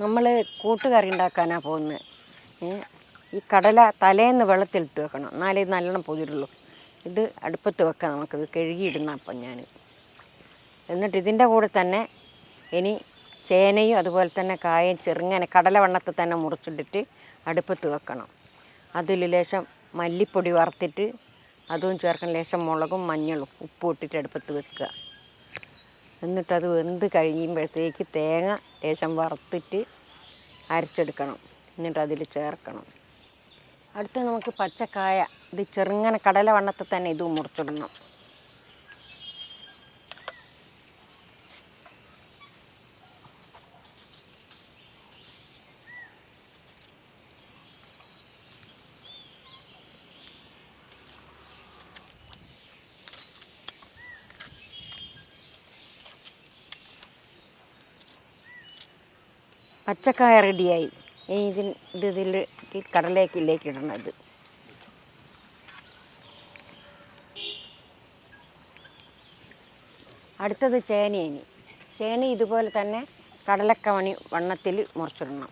നമ്മൾ കൂട്ടുകറി ഉണ്ടാക്കാനാണ് പോകുന്നത്. ഈ കടല തലേന്ന് വെള്ളത്തിലിട്ട് വെക്കണം. എന്നാലേ ഇത് നല്ലോണം പൊതിരുള്ളൂ. ഇത് അടുപ്പത്ത് വെക്കാം നമുക്കിത് കഴുകിയിടുന്ന അപ്പം ഞാൻ എന്നിട്ട് ഇതിന്റെ കൂടെ തന്നെ ഇനി ചേനയും അതുപോലെ തന്നെ കായയും ചെറുങ്ങനെ കടല വണ്ണത്തിൽ തന്നെ മുറിച്ചിട്ടിട്ട് അടുപ്പത്ത് വെക്കണം. അതിൽ ലേശം മല്ലിപ്പൊടി വറുത്തിട്ട് അതും ചേർക്കണം. ലേശം മുളകും മഞ്ഞളും ഉപ്പും ഇട്ടിട്ട് അടുപ്പത്ത് വെക്കുക. എന്നിട്ടത് വെന്ത് കഴിയുമ്പോഴത്തേക്ക് തേങ്ങ ലേശം വറുത്തിട്ട് അരച്ചെടുക്കണം. എന്നിട്ട് അതിൽ ചേർക്കണം. അടുത്ത് നമുക്ക് പച്ചക്കായ ഇത് ചെറുങ്ങനെ കടല വണ്ണത്തിൽ തന്നെ ഇത് മുറിച്ചിടണം. പച്ചക്കായ റെഡിയായി. ഇനി ഇതിൽ ഇത് ഇതിൽ കടലേക്കിലേക്ക് ഇടണം അടുത്തത് ചേനയിനി ചേന ഇതുപോലെ തന്നെ കടലക്കവണി വണ്ണത്തിൽ മുറിച്ചിടണം.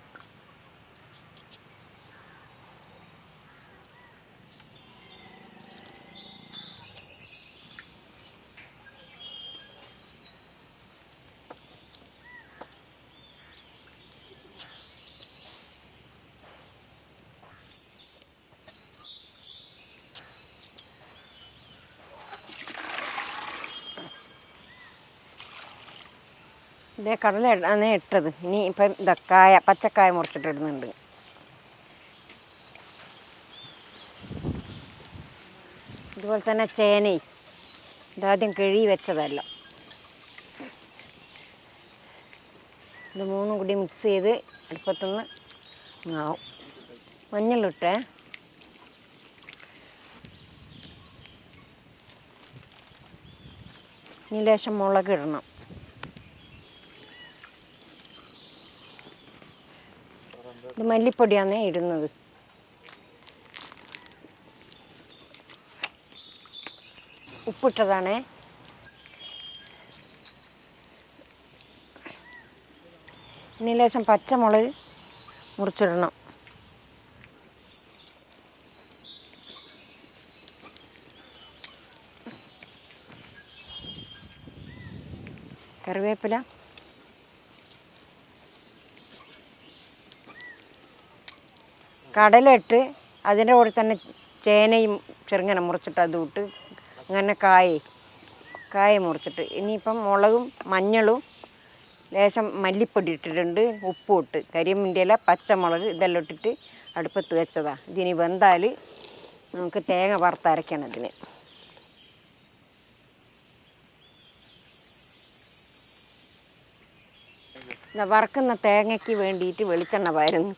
ഇതേ കടല ആണ് ഇട്ടത്. ഇനി ഇപ്പം ഇതക്കായ കായ പച്ചക്കായ മുറിച്ചിട്ടിടുന്നുണ്ട്. ഇതുപോലെ തന്നെ ചേനയും. ഇതാദ്യം കിഴി വെച്ചതല്ല. ഇത് മൂന്നും കൂടി മിക്സ് ചെയ്ത് അടുപ്പത്തുനിന്ന് ആവും. മഞ്ഞളിട്ടേ. ഇനി ലേശം മുളക് ഇടണം ഇത് മല്ലിപ്പൊടിയാണ് ഇടുന്നത്. ഉപ്പിട്ടതാണേ. ഇനി ലേശം പച്ചമുളക് മുറിച്ചിടണം. കറിവേപ്പില. കടലിട്ട് അതിന്റെ കൂടെ തന്നെ ചേനയും ചെറുങ്ങനെ മുറിച്ചിട്ട് അതും ഇട്ട് അങ്ങനെ കായ കായ മുറിച്ചിട്ട്. ഇനിയിപ്പം മുളകും മഞ്ഞളും ലേശം മല്ലിപ്പൊടി ഇട്ടിട്ടുണ്ട്. ഉപ്പും ഇട്ട്. കരിയമ്മിന്റെ ഇല പച്ചമുളക് ഇതെല്ലാം ഇട്ടിട്ട് അടുപ്പത്ത് വെച്ചതാ. ഇതിനി വെന്താൽ നമുക്ക് തേങ്ങ വറുത്തരയ്ക്കണം ഇതിന്. ഇതാ വറക്കുന്ന തേങ്ങയ്ക്ക് വേണ്ടിയിട്ട് വെളിച്ചെണ്ണ പാരുന്നു.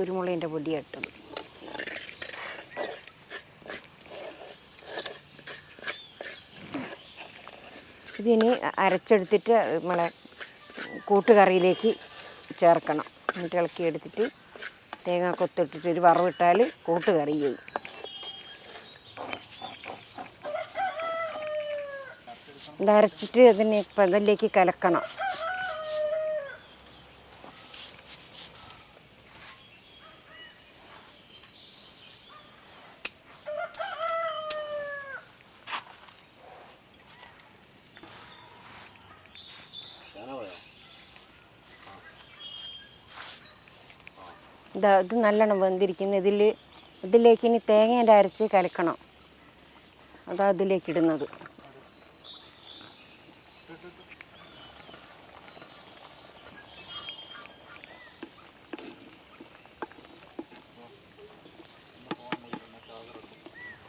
കുരുമുളകിന്റെ പൊടി ഇട്ടത് ഇതിനി അരച്ചെടുത്തിട്ട് നമ്മളെ കൂട്ടുകറിയിലേക്ക് ചേർക്കണം. എന്നിട്ട് ഇളക്കി എടുത്തിട്ട് തേങ്ങ കൊത്തിട്ടിട്ട് ഒരു വറവിട്ടാൽ കൂട്ടുകറി ചെയ്യും. ഇത് അരച്ചിട്ട് അതിനെ ഇപ്പം കലക്കണം. ഇതാ ഇത് നല്ലോണം വെന്തിരിക്കുന്നു. ഇതിൽ ഇതിലേക്ക് ഇനി തേങ്ങേന്റെ അരച്ച് കലക്കണം. അതാ ഇതിലേക്ക് ഇടുന്നത്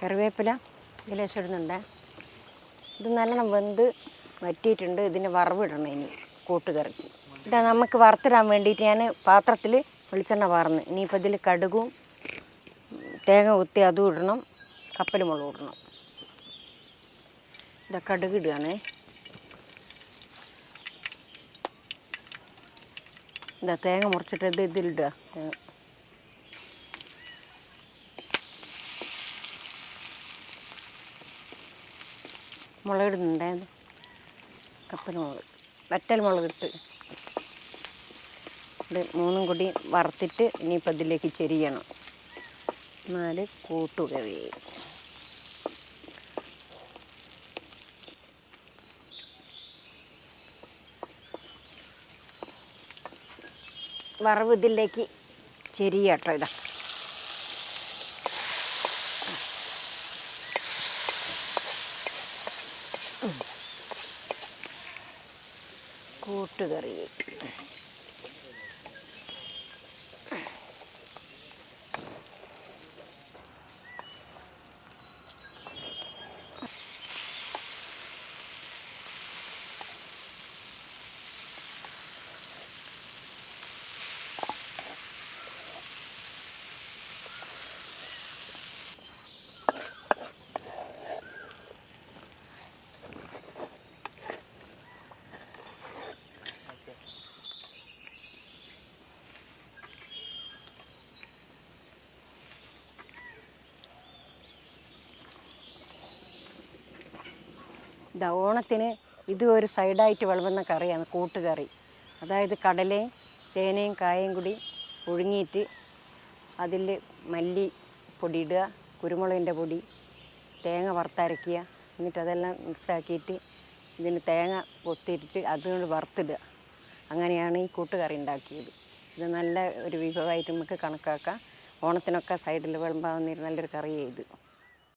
കറിവേപ്പില ഇതിലേശം ഇടുന്നുണ്ടേ ഇത് നല്ലോണം വെന്ത് വറ്റിയിട്ടുണ്ട്. ഇതിന് വറവിടണം ഇനി കൂട്ടുകറിക്ക്. ഇതാ നമുക്ക് വറുത്തിടാൻ വേണ്ടിയിട്ട് ഞാൻ പാത്രത്തിൽ വെളിച്ചെണ്ണ വാർന്ന്. ഇനിയിപ്പോൾ ഇതിൽ കടുകും തേങ്ങ കുത്തി അതും ഇടണം കപ്പൽ മുളകും ഇടണം. ഇതാ കടുക് ഇടുകയാണേ. ഇതാ തേങ്ങ മുറിച്ചിട്ട് ഇത് ഇതിലിടുക. തേങ്ങ. മുളകിടുന്നുണ്ടായിരുന്നു കപ്പൽ മുളക്. വറ്റൽ മുളകിട്ട് ഇത് മൂന്നും കൂടി വറുത്തിട്ട് ഇനിയിപ്പോൾ ഇതിലേക്ക് ചെരിയണം. എന്നാൽ കൂട്ടുകവേ വറവ് ഇതിലേക്ക് ചെരിയട്ടോ ഇതാ. കൂട്ടുകറി. ഇതാ ഓണത്തിന് ഇത് ഒരു സൈഡായിട്ട് വിളമ്പുന്ന കറിയാണ് കൂട്ടുകറി. അതായത് കടലയും ചേനയും കായയും കൂടി പുഴുങ്ങിയിട്ട് അതിൽ മല്ലി പൊടി ഇടുക കുരുമുളകിന്റെ പൊടി തേങ്ങ വറുത്തരയ്ക്കുക എന്നിട്ട് അതെല്ലാം മിക്സാക്കിയിട്ട് ഇതിന് തേങ്ങ കൊത്തിയിട്ട് അതുകൊണ്ട് വറുത്തിടുക. അങ്ങനെയാണ് ഈ കൂട്ടുകറി ഉണ്ടാക്കിയത്. ഇത് നല്ല ഒരു വിഭവമായിട്ട് നമുക്ക് കണക്കാക്കാം. ഓണത്തിനൊക്കെ സൈഡിൽ വിളമ്പാവുന്ന നല്ലൊരു കറി ഇത്.